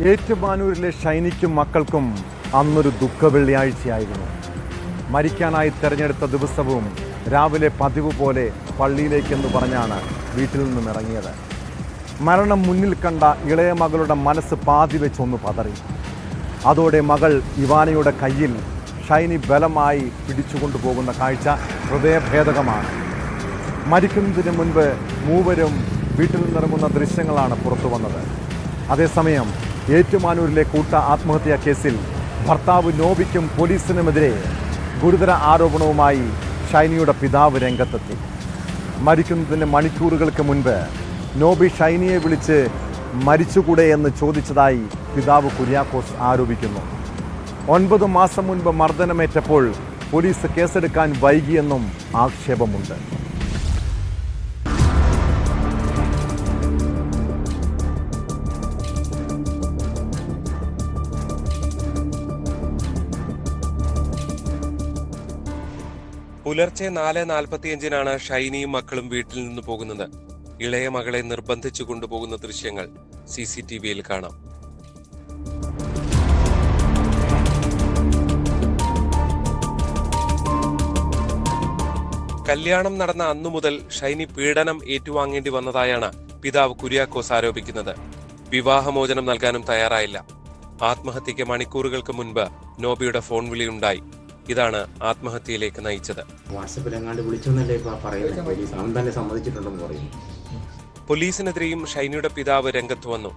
ഏറ്റുമാനൂരിലെ ഷൈനിക്കും മക്കൾക്കും അന്നൊരു ദുഃഖ വെള്ളിയാഴ്ചയായിരുന്നു മരിക്കാനായി തെരഞ്ഞെടുത്ത ദിവസവും രാവിലെ പതിവ് പോലെ പള്ളിയിലേക്കെന്ന് പറഞ്ഞാണ് വീട്ടിൽ നിന്നും ഇറങ്ങിയത്. മരണം മുന്നിൽ കണ്ട ഇളയ മകളുടെ മനസ്സ് പാതി വെച്ചൊന്ന് പതറി. അതോടെ മകൾ ഇവാനയുടെ കയ്യിൽ ഷൈനി ബലമായി പിടിച്ചുകൊണ്ടുപോകുന്ന കാഴ്ച ഹൃദയഭേദകമാണ്. മരിക്കുന്നതിന് മുൻപ് മൂവരും വീട്ടിൽ നിന്നിറങ്ങുന്ന ദൃശ്യങ്ങളാണ് പുറത്തു വന്നത്. അതേസമയം ഏറ്റുമാനൂരിലെ കൂട്ട ആത്മഹത്യാ കേസിൽ ഭർത്താവ് നോബിക്കും പോലീസിനുമെതിരെ ഗുരുതര ആരോപണവുമായി ഷൈനിയുടെ പിതാവ് രംഗത്തെത്തി. മരിക്കുന്നതിന് മണിക്കൂറുകൾക്ക് മുൻപ് നോബി ഷൈനിയെ വിളിച്ച് മരിച്ചുകൂടെ എന്ന് ചോദിച്ചതായി പിതാവ് കുര്യാക്കോസ് ആരോപിക്കുന്നു. ഒൻപത് മാസം മുൻപ് മർദ്ദനമേറ്റപ്പോൾ പോലീസ് കേസെടുക്കാൻ വൈകിയെന്നും ആക്ഷേപമുണ്ട്. പുലർച്ചെ നാല് നാൽപ്പത്തിയഞ്ചിനാണ് ഷൈനിയും മക്കളും വീട്ടിൽ നിന്ന് പോകുന്നത്. ഇളയ മകളെ നിർബന്ധിച്ചു കൊണ്ടുപോകുന്ന ദൃശ്യങ്ങൾ സി സി ടി വിയിൽ കാണാം. കല്യാണം നടന്ന അന്നു മുതൽ ഷൈനി പീഡനം ഏറ്റുവാങ്ങേണ്ടി വന്നതായാണ് പിതാവ് കുര്യാക്കോസ് ആരോപിക്കുന്നത്. വിവാഹമോചനം നൽകാനും തയ്യാറായില്ല. ആത്മഹത്യയ്ക്ക് മണിക്കൂറുകൾക്ക് മുൻപ് നോബിയുടെ ഫോൺ വിളിയുണ്ടായി. ഇതാണ് ആത്മഹത്യയിലേക്ക് നയിച്ചത്. വാട്സപ്പിൽ എങ്ങാണ്ട് വിളിച്ചെന്നല്ലേ പറയുന്നത് പോലീസ് അവൻ തന്നെ സമ്മതിച്ചിട്ടുണ്ടെന്ന് പറയുന്നു പോലീസിനെതിരെയും ഷൈനിയുടെ പിതാവ് രംഗത്ത് വന്നു.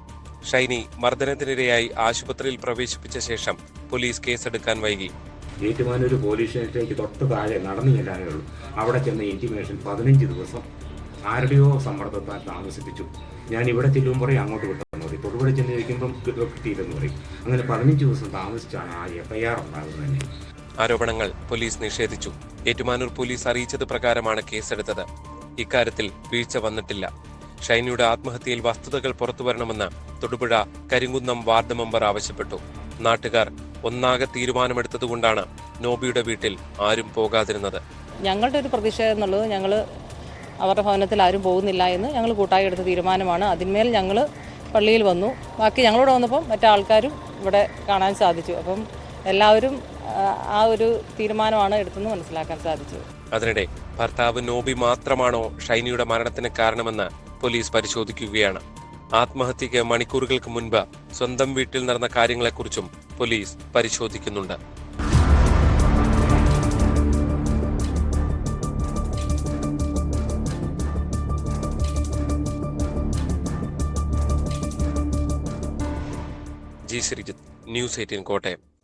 ഷൈനി മർദ്ദനത്തിനിരയായി ആശുപത്രിയിൽ പ്രവേശിപ്പിച്ച ശേഷം പോലീസ് കേസെടുക്കാൻ വൈകി. ഏറ്റുമാനൂർ പോലീസ് സ്റ്റേഷനിലേക്ക് തൊട്ട് താഴെ നടന്നു ചെല്ലാനേ ഉള്ളൂ. അവിടെ ചെന്ന ഇന്റിമേഷൻ പതിനഞ്ച് ദിവസം ആരുടെയോ സമ്മർദ്ദത്താൽ താമസിപ്പിച്ചു. ഞാൻ ഇവിടെ ചെല്ലുമ്പോൾ അങ്ങോട്ട് വിട്ടാൽ മതി തൊടുപുഴ ചെന്ന് ചോദിക്കുമ്പം കിട്ടിയില്ലെന്ന് പറയും. അങ്ങനെ പതിനഞ്ച് ദിവസം താമസിച്ചാണ് ആ എഫ് ഐ ആർ ഉണ്ടാകുന്നത് തന്നെ. ആരോപണങ്ങൾ പോലീസ് നിഷേധിച്ചു. ഏറ്റുമാനൂർ പോലീസ് അറിയിച്ചത് പ്രകാരമാണ് കേസെടുത്തത്. ഇക്കാര്യത്തിൽ വീഴ്ച വന്നിട്ടില്ല. ഷൈനിയുടെ ആത്മഹത്യയിൽ വസ്തുതകൾ പുറത്തുവരണമെന്ന് തൊടുപുഴ കരിങ്കുന്നം വാർഡ് മെമ്പർ ആവശ്യപ്പെട്ടു. നാട്ടുകാർ ഒന്നാകെ തീരുമാനമെടുത്തതുകൊണ്ടാണ് നോബിയുടെ വീട്ടിൽ ആരും പോകാതിരുന്നത്. ഞങ്ങളുടെ ഒരു പ്രതിഷേധം എന്നുള്ളത് ഞങ്ങൾ അവരുടെ ഭവനത്തിൽ ആരും പോകുന്നില്ല എന്ന് ഞങ്ങൾ കൂട്ടായി എടുത്ത തീരുമാനമാണ്. അതിന്മേൽ ഞങ്ങൾ പള്ളിയിൽ വന്നു. ബാക്കി ഞങ്ങളോട് വന്നപ്പം മറ്റാൾക്കാരും ഇവിടെ കാണാൻ സാധിച്ചു. അപ്പം എല്ലാവരും ആ, ഒരു തീരുമാനമാണ് എടുത്തെന്ന് മനസ്സിലാക്കാൻ സാധിച്ചു അതിനിടെ ഭർത്താവ് നോബി മാത്രമാണോ ഷൈനിയുടെ മരണത്തിന് കാരണമെന്ന് പോലീസ് പരിശോധിക്കുകയാണ്. ആത്മഹത്യക്ക് മണിക്കൂറുകൾക്ക് മുൻപ് സ്വന്തം വീട്ടിൽ നടന്ന കാര്യങ്ങളെക്കുറിച്ചും പോലീസ് പരിശോധിക്കുന്നുണ്ട്. G Sreejith news eighteen Kottayam.